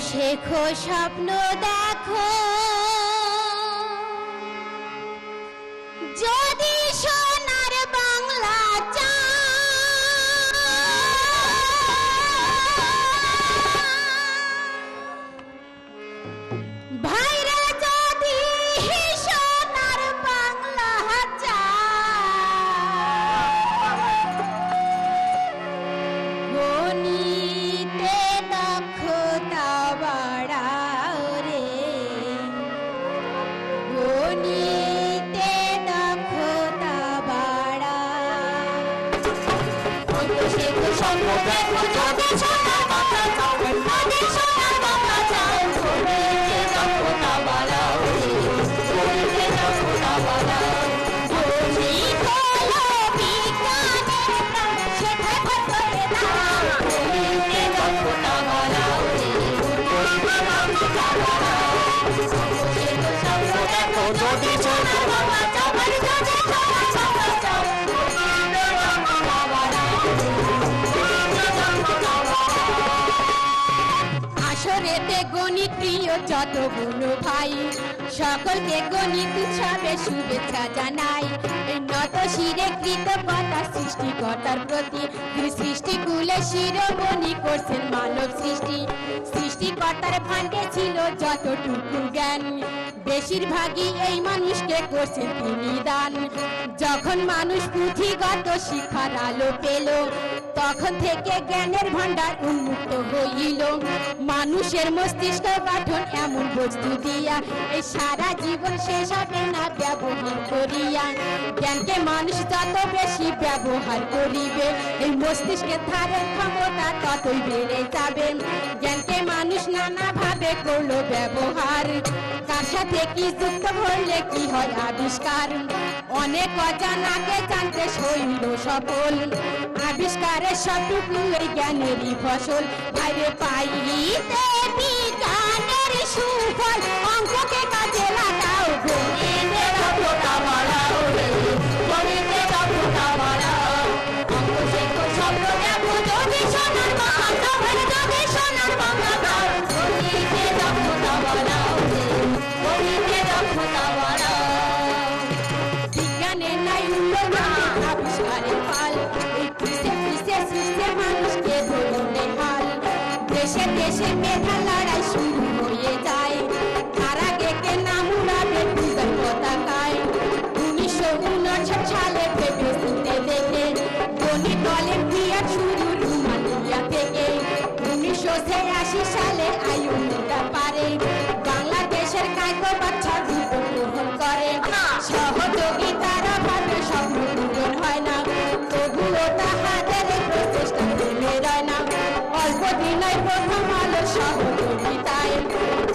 শেখো স্বপ্ন দেখো। যদি সোনার বাংলা চাও প্রিয় যতগুলো ভাই, সকলকে গণিত উৎসবে শুভেচ্ছা জানাই। নত শিরে কৃতজ্ঞতা সৃষ্টিকর্তার প্রতি সৃষ্টিকুলে শিরোমণি করছেন মানব সৃষ্টি। সৃষ্টিকর্তার ভান্ডে ছিল যতটুকু জ্ঞান। বেশিরভাগই এই মানুষকে করছেন তিনি দান যখন মানুষ পুঁথিগত শিক্ষার আলো পেল তখন থেকে জ্ঞানের ভান্ডার উন্মুক্ত হইল। মানুষের মস্তিষ্ক গঠন এমন বস্তু দিয়া, এই সারা জীবন শেষ হবে না ব্যবহার করিয়া। জ্ঞানকে মানুষ যত বেশি ব্যবহার করিবে, এই মস্তিষ্কের ধারের ক্ষমতা ততই বেড়ে যাবে। জ্ঞানকে মানুষ নানা ভাবে করল ব্যবহার। কার সাথে কি যুক্ত করলে কি হয় আবিষ্কার? অনেক অজানাকে জানতে শৈল সফল। আবিষ্কারের সবটুকু এই জ্ঞানেরই ফসল। বাইরে পাইতে বিজ্ঞানের সুফল, অঙ্ককে কাজে সহযোগিতার ভাবে স্বপ্ন পূরণ হয় না তবুও তাহাদের প্রচেষ্টা থেমে রয় না অল্প দিনই প্রথম আলো সহযোগিতায়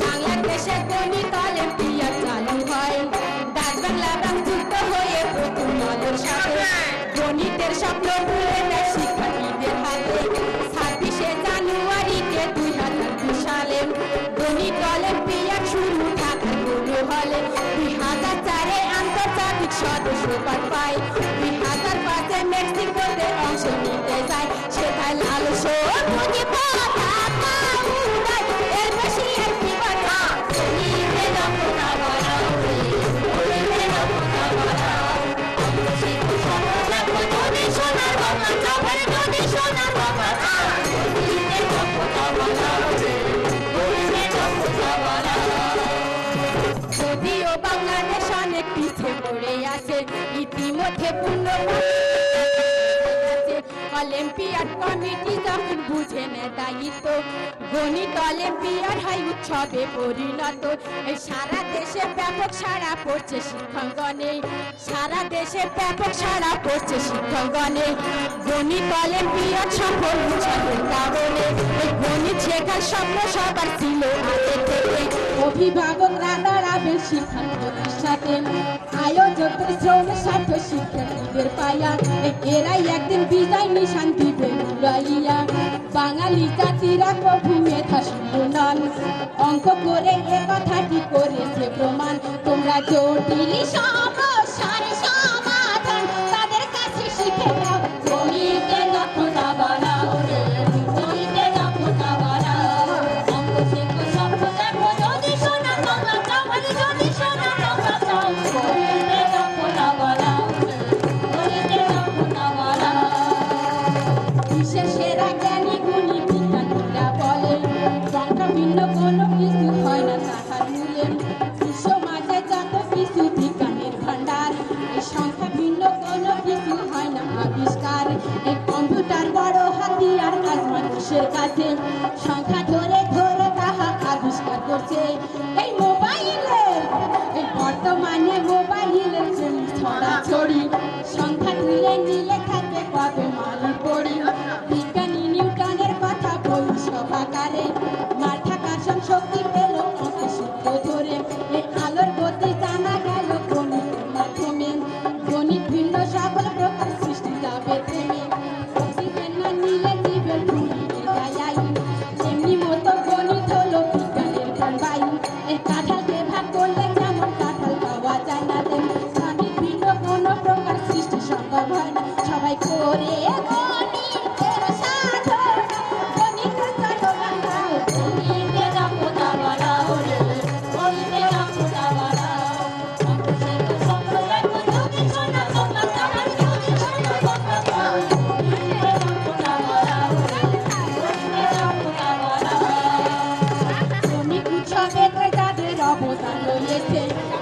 বাংলাদেশে গণিত অলিম্পিয়াড চালু হয় ডাক বাংলা যুক্ত হয়ে প্রথম আলোর সাথে গণিতের স্বপ্ন সুপার পাই। দুই হাজার পাঁচে মেক্সিকোতে অংশ নিতে চাই। সেখানে লাল সবুজ পতাকা উড়াই। এর বেশি একটি কথা? নিতে যখন বাড়াও নিতে যখন বাড়াও যদি সোনার বাংলা চাপের যদি সোনার বাংলা নিতে যখন বাড়াও নিতে যখন বাড়াও বাংলা চাও গণিতে দক্ষতা বাড়াও ইতিমধ্যে অলিম্পিয়াড কমিটি যখন বুঝে নেয় দায়িত্ব। গণিত অলিম্পিয়াড হয় উৎসবে পরিণত। সারা দেশে ব্যাপক সারা পড়ছে শিক্ষকগণে সারা দেশে ব্যাপক সারা পড়ছে শিক্ষকগণে গণিত অলিম্পিয়াড সফল উৎসবের কারণে গণিত শেখার স্বপ্ন সবার ছিল আগে থেকে। অভিভাবকরা এরাই একদিন বিদায় নিশান দিবে উড়াইয়া বাঙালি জাতিরা প্রভু মেধা শুনুন অঙ্ক করে এ কথাটি করেছে প্রমাণ তোমরা জটিল সমস্যার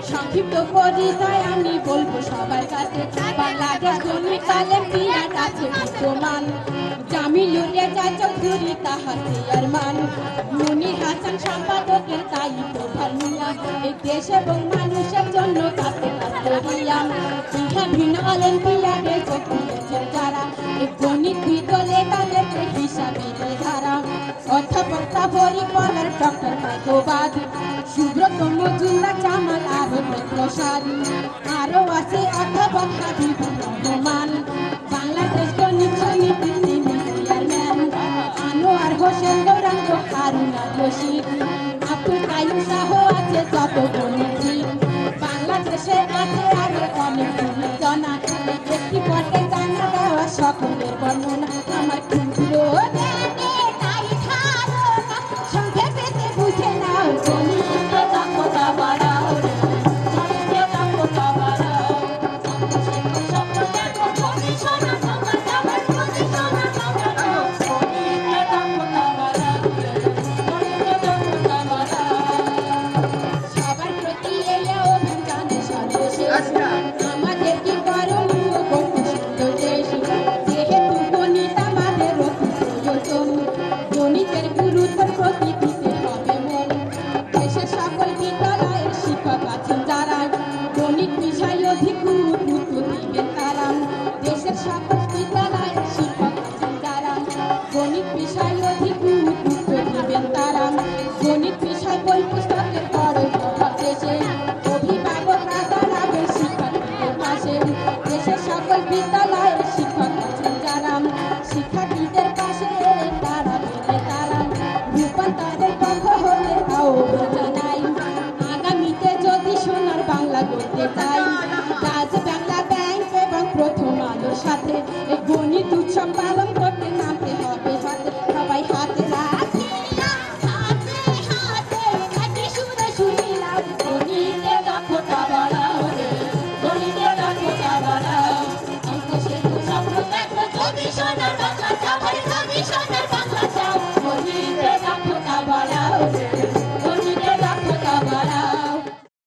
সংক্ষিপ্ত পরিচয় আমি বলব সবার কাছে শ্রমিক অলিম্পিয়াড আছে বিদ্যমান জামিলুর রেজা চৌধুরী তাহার চেয়ারম্যান মুনির হাসান সম্পাদকের দায়িত্ব ভার্মিয়া এই দেশ এবং মানুষের জন্য কাছে কাজ করিয়া ইহা ভিন্ন অলিম্পিয়াডে যোগ দিয়েছেন যারা এই গণিত বিদলে তাদেরকে হিসাবে ধারা অধ্যাপকতা হরিপলার ডক্টর ভাগ্যবাদ সুব্রত মজুমদার জামাল আরও প্রসাদ আরও আছে অধ্যাপক হাবিবুর